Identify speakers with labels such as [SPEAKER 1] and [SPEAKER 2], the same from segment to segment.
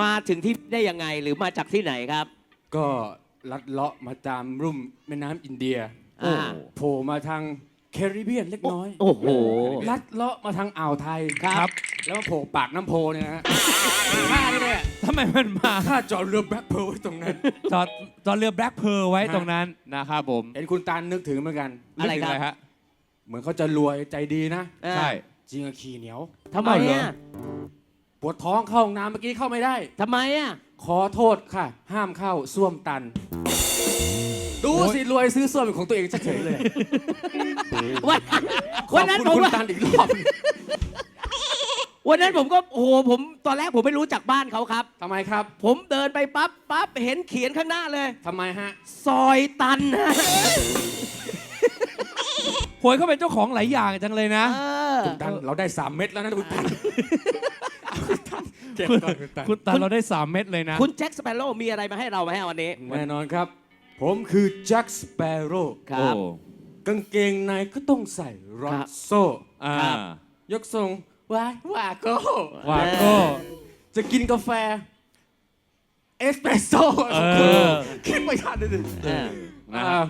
[SPEAKER 1] มาถึงที่ได้ยังไงหรือมาจากที่ไหนครับ
[SPEAKER 2] ก็ลัดเลาะมาตามรุ่มแม่น้ำอินเดีย
[SPEAKER 1] อ่า
[SPEAKER 2] โผล่มาทางแคริบเบียนเล็กน้อย
[SPEAKER 1] โอ้โห
[SPEAKER 2] ลัดเลาะมาทางอ่าวไทย
[SPEAKER 1] ครับ
[SPEAKER 2] แล้วมาโผล่ปากน้ำโพเนี่ยนะฮะข้านี่แหละ
[SPEAKER 3] ทำไมมันมา
[SPEAKER 2] ข้าจอดเรือแบ็คเพร์ลไว้ตรงนั้น
[SPEAKER 3] จอดจอดเรือแบล็คเพร์ไว้
[SPEAKER 2] ฮะ
[SPEAKER 3] ตรงนั้นนะครับผม
[SPEAKER 2] เห็นคุณตาลนึกถึงเหมือนกัน
[SPEAKER 1] อะไร
[SPEAKER 3] นึกถึง
[SPEAKER 1] ครับ
[SPEAKER 3] ฮะ
[SPEAKER 2] เหมือนเขาจะรวยใจดีนะ
[SPEAKER 1] อ่า
[SPEAKER 3] ใช่
[SPEAKER 2] จริงอะขี้เหนียว
[SPEAKER 1] ทำไม
[SPEAKER 3] เอาเหรอ
[SPEAKER 1] อะ
[SPEAKER 2] ปวดท้องเข้าห้องน้ำเมื่อกี้เข้าไม่ได้
[SPEAKER 1] ทำไมอะ
[SPEAKER 2] ขอโทษค่ะ ห้ามเข้าส้วมตัน ดูสิรวยซื้อส้วมเป็นของตัวเองเฉยๆเลย
[SPEAKER 1] วัน
[SPEAKER 2] ข
[SPEAKER 1] วั
[SPEAKER 2] อนบ
[SPEAKER 1] นั้น
[SPEAKER 2] คุณ
[SPEAKER 1] ผม
[SPEAKER 2] คุณ
[SPEAKER 1] ว่า
[SPEAKER 2] ตันอีกรอบ
[SPEAKER 1] วันนั้นผมก็โอ้โหผมตอนแรกผมไม่รู้จักบ้านเขาครับ
[SPEAKER 2] ทำไมครับ
[SPEAKER 1] ผมเดินไปปั๊บปั๊บเห็นเขียนข้างหน้าเลย
[SPEAKER 2] ทำไมฮะ
[SPEAKER 1] ซอยตันนะ
[SPEAKER 3] หวยเขาเป็นเจ้าของหลายอย่างจังเลยนะ
[SPEAKER 1] เออ
[SPEAKER 2] คุณตันเราได้ 3 เม็ดแล้วนะคุณตันคุณตัน เก็บก่อนคุณตัน
[SPEAKER 3] คุณตาเราได้ 3 เม็ดเลยนะ
[SPEAKER 1] คุณแจ็คสเปโร่มีอะไรมาให้เราไหมฮะวันนี้
[SPEAKER 2] แน่นอนครับ ผมคือแจ็คสเปโร่
[SPEAKER 1] ครับ
[SPEAKER 3] โอ้
[SPEAKER 2] กางเกงในก็ต้องใส่ร็อ
[SPEAKER 1] ครั
[SPEAKER 2] ต
[SPEAKER 1] บ
[SPEAKER 2] โซ่
[SPEAKER 3] อ่า
[SPEAKER 1] ครับ
[SPEAKER 2] ยกทรงว้ายว่าโก้
[SPEAKER 3] วาโก้
[SPEAKER 2] จะกินกาแฟ เอสเปรสโซ่
[SPEAKER 3] เออ
[SPEAKER 2] คิดไม่ทันเลยดิ
[SPEAKER 1] เออ
[SPEAKER 3] นะ
[SPEAKER 2] อ่า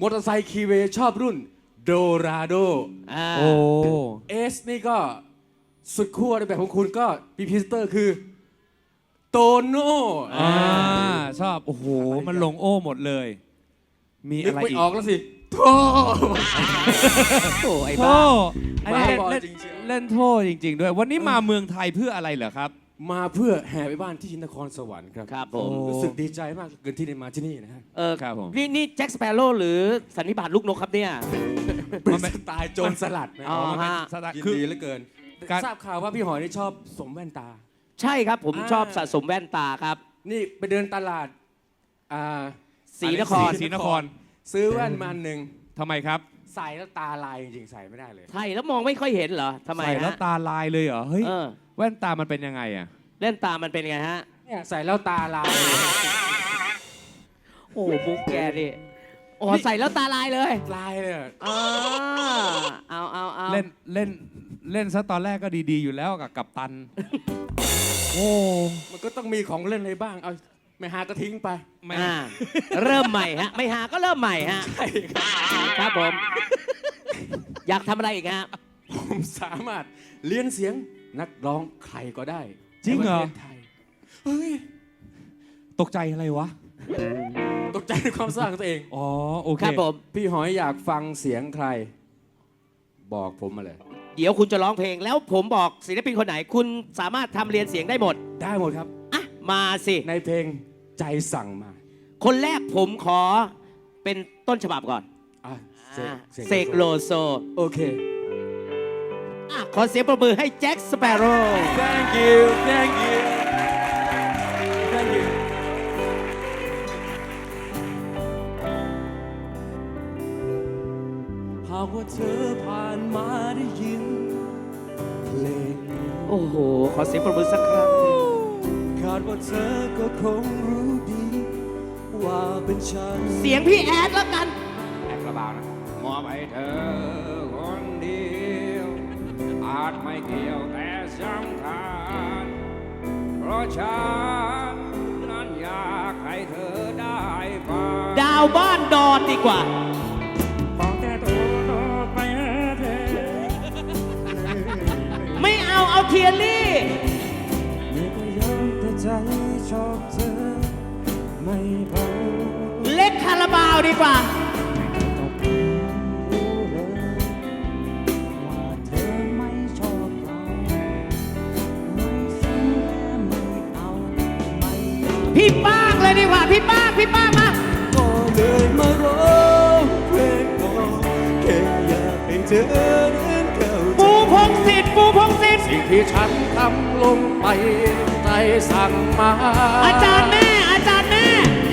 [SPEAKER 2] มอเตอร์ไซค์คีเวชอบรุ่นโดราโด
[SPEAKER 1] อ่า
[SPEAKER 3] โอ้
[SPEAKER 2] เอสนี่ก็ สุดขั้วในแบบของคุณก็ปีพิสเตอร์คือ โตโน่
[SPEAKER 3] อ่าชอบ โอ้โห มันลงโอ้หมดเลย มี
[SPEAKER 2] นึ
[SPEAKER 3] อะ
[SPEAKER 2] ก
[SPEAKER 3] ไร
[SPEAKER 2] ไม่
[SPEAKER 3] อีก
[SPEAKER 2] ออกแล้วสิโท
[SPEAKER 1] โอ้ไอ้
[SPEAKER 3] โท
[SPEAKER 1] บ้า
[SPEAKER 3] ไอ้เล่น
[SPEAKER 2] บ้าบอ
[SPEAKER 3] เล่น
[SPEAKER 2] จริงๆ
[SPEAKER 3] เล่นโทษจริง ๆ ด้วย วันนี้มาเมืองไทยเพื่ออะไรเหรอครับ
[SPEAKER 2] มาเพื่อแห่ไปบ้านที่นครสวรรค์ครับ
[SPEAKER 1] ครับผม
[SPEAKER 3] โอ้
[SPEAKER 2] รู้สึกดีใจมากเกินที่ได้มาที่นี่นะฮะ
[SPEAKER 1] เออ
[SPEAKER 3] ครับผม
[SPEAKER 1] นี่นี่แจ็คสเปโร่หรือสันนิบาตลูกนกครับเนี่ย
[SPEAKER 2] เป็นสไตล์โจรสลัดนะ
[SPEAKER 1] อ๋อ
[SPEAKER 2] มันเป็น
[SPEAKER 1] ฮะ
[SPEAKER 3] สถาน
[SPEAKER 2] ยิน
[SPEAKER 3] คือ
[SPEAKER 2] ดีเหลือเกิน
[SPEAKER 3] การ
[SPEAKER 2] ทราบข่าวว่าพี่หอยนี่ชอบสวมแว่นตา
[SPEAKER 1] ใช่ครับผม
[SPEAKER 2] อ่า
[SPEAKER 1] ชอบสะสมแว่นตาครับ
[SPEAKER 2] นี่ไปเดินตลาดอ่า
[SPEAKER 1] ศรีนคร
[SPEAKER 3] ศรีนคร
[SPEAKER 2] ซื้อแว่นมาอันหนึ่ง
[SPEAKER 3] ทำไมครับ
[SPEAKER 2] ใส่แล้วตาลายจริงๆใส่ไม่ได้เลย
[SPEAKER 1] ใช่แล้วมองไม่ค่อยเห็นเหรอทำไม
[SPEAKER 3] ใส่แล้ว
[SPEAKER 1] ฮะ
[SPEAKER 3] ตาลายเลยเหรอเฮ้ย
[SPEAKER 1] เออ
[SPEAKER 3] แว่นตามันเป็นยังไงอะ
[SPEAKER 1] เล่นตามันเป็นไงฮะ
[SPEAKER 2] เนี่ยใส่แล้วตาลาย
[SPEAKER 1] โอ้มุกแกนี่โอ้ใส่แล้วตาลายเลย
[SPEAKER 2] ลายเลยอะ
[SPEAKER 1] อ่าเอาเอาเอา
[SPEAKER 3] เล่นเล่น เล่นซะตอนแรกก็ดีๆ อยู่แล้วกับกัปตัน โอ้
[SPEAKER 2] มันก็ต้องมีของเล่นอะไรบ้าง เอาไม่หาก็ทิ้งไป
[SPEAKER 3] ไม่
[SPEAKER 1] อ่าเริ่มใหม่ฮะ ไม่หาก็เริ่มใหม่ฮะ
[SPEAKER 2] ใช่ครับ
[SPEAKER 1] ครับผม อยากทำอะไรอีกฮะ
[SPEAKER 2] ผมสามารถเรียนเสียงนักร้องใครก็ได้
[SPEAKER 3] จริงเหรอ
[SPEAKER 2] ในประทศไทยเฮ้ย
[SPEAKER 3] ตกใจอะไรวะ
[SPEAKER 2] ตกใจในความสร้างตัวเอง
[SPEAKER 3] อ๋อ โอเค
[SPEAKER 1] ครับผม
[SPEAKER 2] พี่หอยอยากฟังเสียงใคร บอกผมมาเลย
[SPEAKER 1] เดี๋ยวคุณจะร้องเพลง แล้วผมบอกศิลปินคนไหน คุณสามารถทำเรียนเสียงได้หมด
[SPEAKER 2] ได้หมดครับ
[SPEAKER 1] อะ มาสิ
[SPEAKER 2] ในเพลงใจสั่งมา
[SPEAKER 1] คนแรกผมขอเป็นต้นฉบับก่อน
[SPEAKER 2] อะเสก
[SPEAKER 1] อ่า
[SPEAKER 2] เสก
[SPEAKER 1] เสกโลโซ
[SPEAKER 2] โอเค
[SPEAKER 1] อะขอเสียงประมือให้แจ็คสเปโร่
[SPEAKER 2] thank you thank you ากว่าเธอผ่านมาได้ยินเพลงนี้
[SPEAKER 1] โอ้โห ขอเสียงประมือสักครั้ง
[SPEAKER 2] คาดว่าเธอก็คงรู้ดี ว่าเป็นฉัน
[SPEAKER 1] เสียงพี่แอดแล้วกัน
[SPEAKER 2] แอบกระบานะมอบให้เธอคนเดียวอาจไม่เกี่ยวแต่สำคัญเพราะฉันนั้นอยากให้เธอได้ฟัง
[SPEAKER 1] ดาวบ้านดอนดีกว่า ยรี่
[SPEAKER 2] นี่ก็ยอมแต่ใจชอบเธอไม่พอ
[SPEAKER 1] เล็กคาราบาวดีกว่า
[SPEAKER 2] รู้เลยว่าเธอไม่ชอบเราไม่ซื้อและไม่เอาไม่อยาก
[SPEAKER 1] พี่ป้างเลยดีกว่า พี่ป้างพี่ป้างมา
[SPEAKER 2] ก็เลยมาร้องเพลงก่อนแค่อยากให้เธอ สิ่งที่ฉันทำลงไปใจสั่งมา
[SPEAKER 1] อาจารย์แม่ อาจารย์แม่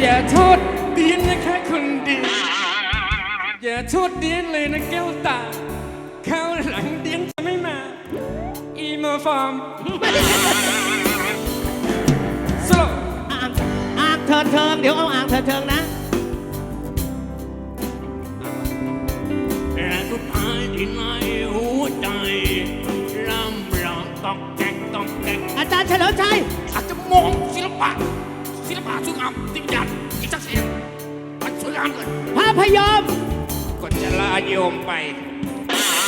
[SPEAKER 2] อย่าโทษดีนนะแค่คนดี อย่าโทษดีนเลยนะแก้วตาข้าวหลังเดียนจะไม่มา อีเมอร์ฟอร์มสโล
[SPEAKER 1] อ่างอ่างเถิดเทิงเดี๋ยวเอาอ่างเถิดเทิงนะ
[SPEAKER 4] และสุดท้ายที่ในหั
[SPEAKER 1] เฉลิมชัย
[SPEAKER 2] อาจจะ
[SPEAKER 4] มองศิลปะ ศิลปะสวยงามที่วิญญาณอีกสักเสียงมันสวยงามเกิน
[SPEAKER 1] พระพยอม
[SPEAKER 2] ก็จะลาโยมไป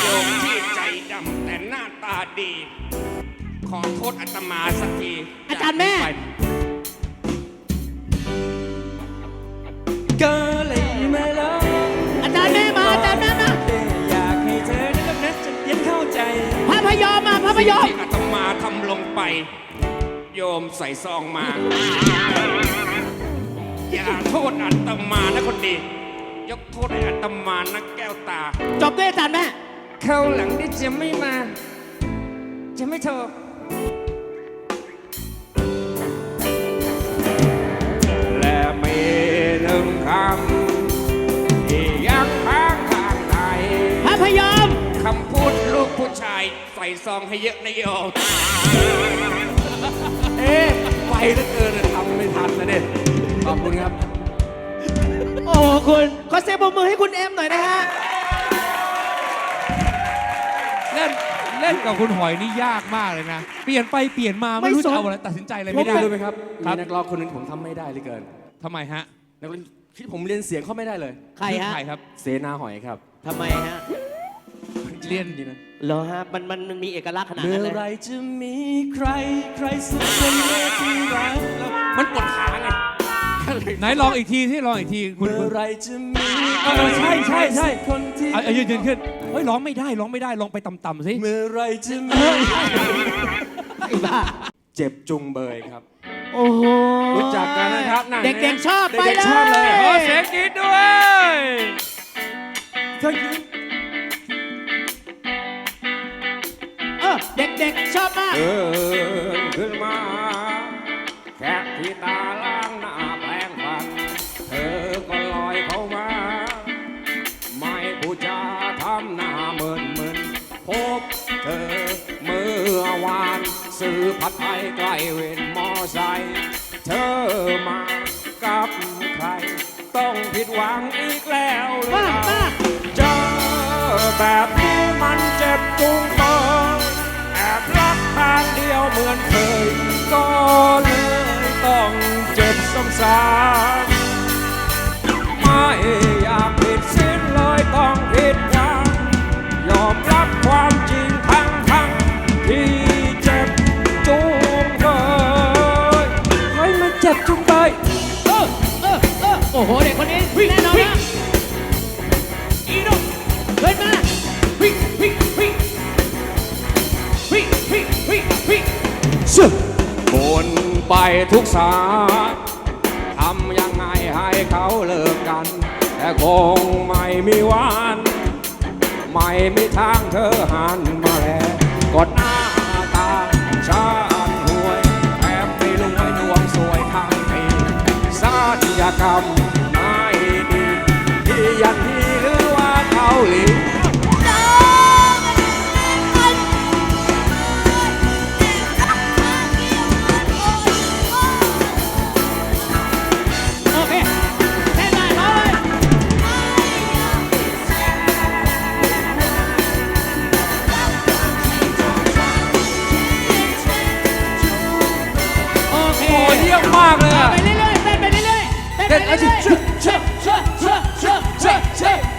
[SPEAKER 2] โยมที่ใจดำแต่หน้าตาดี ขอโทษอาตมาสักที
[SPEAKER 1] อาจารย์แม่
[SPEAKER 5] ก็เลยมาแล้ว
[SPEAKER 1] อาจารย์แม่มาอาจารย์แม่มา
[SPEAKER 5] อยากให้เธอได้กับนัดจนเย็นเข้าใจ
[SPEAKER 1] พระพยอมมาพระพยอม
[SPEAKER 2] ที่อาตมาทำลงไป โยมใส่ซองมา อย่าโทษอาตมานะคนดี ยกโทษให้อาตมานะแก้วตา
[SPEAKER 1] จบด้วยอาจารย์แม่
[SPEAKER 2] เข้าหลังที่จะไม่มา จะไม่โทรและมีหนึ่งคำที่ยังค้างทางใน
[SPEAKER 1] พระพยอม
[SPEAKER 2] คำพูดลูกผู้ชาย ใส่ซองให้เยอะนะโยม
[SPEAKER 5] ขอ
[SPEAKER 1] เสียงปรบมือให้คุณเอ็มหน่อยนะฮะ
[SPEAKER 3] เล่นเล่นกับคุณหอยนี่ยากมากเลยนะ เปลี่ยนไปเปลี่ยนมาไม่
[SPEAKER 1] ไม่
[SPEAKER 3] รู้
[SPEAKER 1] สน
[SPEAKER 3] จะเอาอะไรตัดสินใจอะไร
[SPEAKER 5] ไม่
[SPEAKER 3] ไม่
[SPEAKER 5] ได้
[SPEAKER 3] ได้
[SPEAKER 5] รู้ไหมครับ
[SPEAKER 3] ครั
[SPEAKER 5] มี
[SPEAKER 3] บ
[SPEAKER 5] นักร้องคนหนึงผมทำไม่ได้เหลยเกิน
[SPEAKER 3] ทำไมฮะ
[SPEAKER 5] นักร้องที่ผมเรียนเสียงเขาไม่ได้เลย
[SPEAKER 1] ใครฮะ
[SPEAKER 3] ใครครับ
[SPEAKER 5] เสนาหอยครับ
[SPEAKER 1] ทำไมฮะ
[SPEAKER 3] เรียน
[SPEAKER 5] ดีนะ
[SPEAKER 1] เหรอฮะ มันมันมันมีเอกลักษณ์ขนาด
[SPEAKER 5] เมื่
[SPEAKER 1] นั้
[SPEAKER 5] อน
[SPEAKER 1] เลย
[SPEAKER 5] ไรจะมีใครใครสักคนที่รักเรา
[SPEAKER 2] มันปวดขาไงก็เลย
[SPEAKER 3] ไหนลองอีกทีที่ลองอีกทีคุณ
[SPEAKER 5] เมื่
[SPEAKER 3] คุ
[SPEAKER 5] อ
[SPEAKER 3] ณ
[SPEAKER 5] ไรจะมี
[SPEAKER 3] เออใช่ใช่ใช่
[SPEAKER 5] คนที่
[SPEAKER 3] เอาเอายืนยืนขึ้นเฮ้ยร้องไม่ได้ร้องไม่ได้ลองไปต่ำๆสิ
[SPEAKER 5] เมื่อไรจะมี
[SPEAKER 1] ไอ้บ้า
[SPEAKER 5] เจ็บจุงเบยครับ
[SPEAKER 1] โอ้โห
[SPEAKER 5] รู้จักกันนะครับหนัง
[SPEAKER 1] เด็กๆชอบไป
[SPEAKER 5] เด็ก
[SPEAKER 1] เลย
[SPEAKER 5] ๆชอบเลย
[SPEAKER 3] ขอเสียงกรี๊ดด้วย
[SPEAKER 5] Thank you
[SPEAKER 1] เออเด็กๆชอบมาก
[SPEAKER 2] เดินขึ้นมาแค่ที่ตาล้า ผัดไทยใกล้เวนมอไซค์เธอมากับใคร ต้องผิดหวังอีกแล้วหรือเป
[SPEAKER 1] มาก
[SPEAKER 2] ล่า
[SPEAKER 1] มาก
[SPEAKER 2] เจอแบบนี้มันเจ็บจุงเบยแอบรักทางเดียวเหมือนเคย ก็เลยต้องเจ็บซ้ำๆไม่อยากผิดสิ้นเลยต้องผิดหวังยอมรับ
[SPEAKER 1] ออโอ้โห เด็กคนนี้แน่นอนนะอีโน่ขึ้นมาวิวิวิวิวิวิวิ
[SPEAKER 2] บนไปทุกสายทำยังไงให้เขาเลิกกัน แต่คงไม่มีวันไม่มีทางเธอหันมาแลกดหน้าตาชาติหวยแถมไม่รวยดวงสวยทางทีสัญญากรรมไม่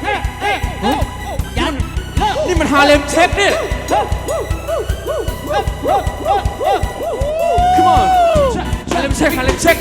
[SPEAKER 2] เฮ้
[SPEAKER 1] เฮ้โอ้ยัน
[SPEAKER 5] นี่มันฮาเลมเช็คนี่ Come on ฮาเลมเช็คฮาเลมเช็ค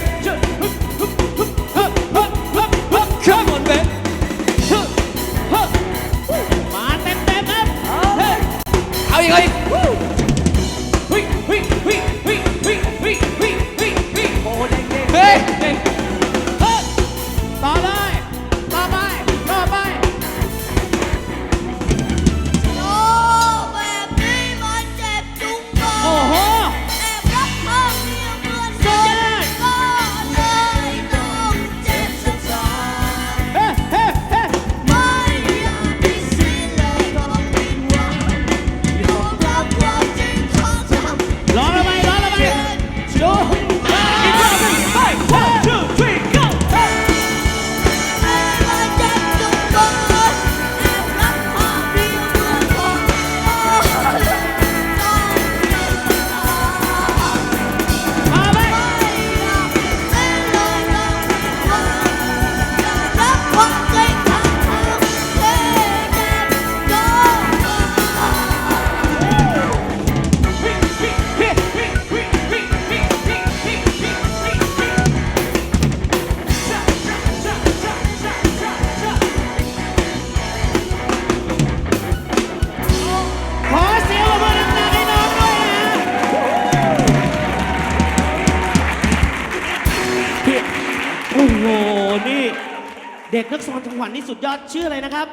[SPEAKER 5] ด็
[SPEAKER 6] กนัก
[SPEAKER 1] ซ้อนจังหวัดนี่สุดยอดชื่ออะไรนะครับ